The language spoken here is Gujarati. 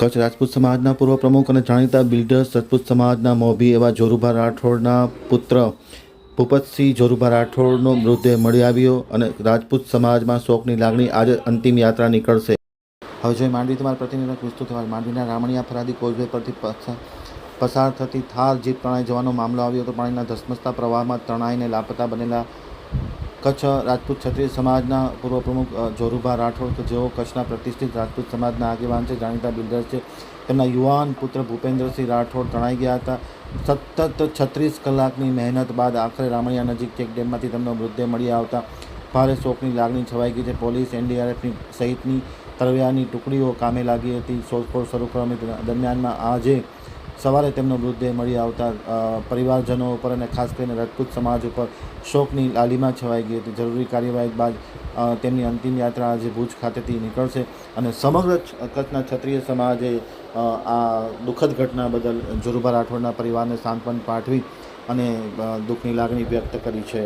કચ્છ રાજપૂત સમાજના પૂર્વ પ્રમુખ અને જાણીતા બિલ્ડર્સ રાજપૂત સમાજના મોભી એવા જોરુભા રાઠોડના પુત્ર ભૂપતસિંહ જોરુભા રાઠોડનો મૃતદેહ મળી આવ્યો અને રાજપૂત સમાજમાં શોકની લાગણી આજે અંતિમ યાત્રા નીકળશે. હવે જોઈએ માંડવી તમારા પ્રતિનિધિ વિસ્તૃત અહેવાલ. માંડવીના રામણીયા ફરાદી કોઝવે પરથી પસાર થતી થાર જીપ તણાઈ જવાનો મામલો આવ્યો હતો. પાણીના ધસમસતા પ્રવાહમાં તણાઈને લાપતા બનેલા કચ્છ રાજપૂત ક્ષત્રિય સમાજના પૂર્વ પ્રમુખ જોરુભા રાઠોડ કે જેઓ કચ્છના પ્રતિષ્ઠિત રાજપૂત સમાજના આગેવાન છે, જાણીતા બિલ્ડર છે. તેમના યુવાન પુત્ર ભૂપેન્દ્રસિંહ રાઠોડ તણાઈ ગયા હતા. સતત છત્રીસ કલાકની મહેનત બાદ આખરે રામણિયા નજીક ચેક ડેમમાંથી તેમનો મૃતદેહ મળી આવતા ભારે શોકની લાગણી છવાઈ ગઈ છે. પોલીસ એનડીઆરએફની સહિતની તરવૈયાની ટુકડીઓ કામે લાગી હતી. શોધખોળ શરૂ કરવા દરમિયાનમાં આજે સવારે તેમનો મૃતદેહ મળી આવતા પરિવારજનો ઉપર અને ખાસ કરીને રાજપૂત સમાજ ઉપર શોકની લાલીમાં છવાઈ ગઈ હતી. જરૂરી કાર્યવાહી બાદ તેમની અંતિમ યાત્રા આજે ભુજ ખાતેથી નીકળશે અને સમગ્ર કચ્છના ક્ષત્રિય સમાજે આ દુઃખદ ઘટના બદલ જોરુભા રાઠોડના પરિવારને સાંત્વન પાઠવી અને દુઃખની લાગણી વ્યક્ત કરી છે.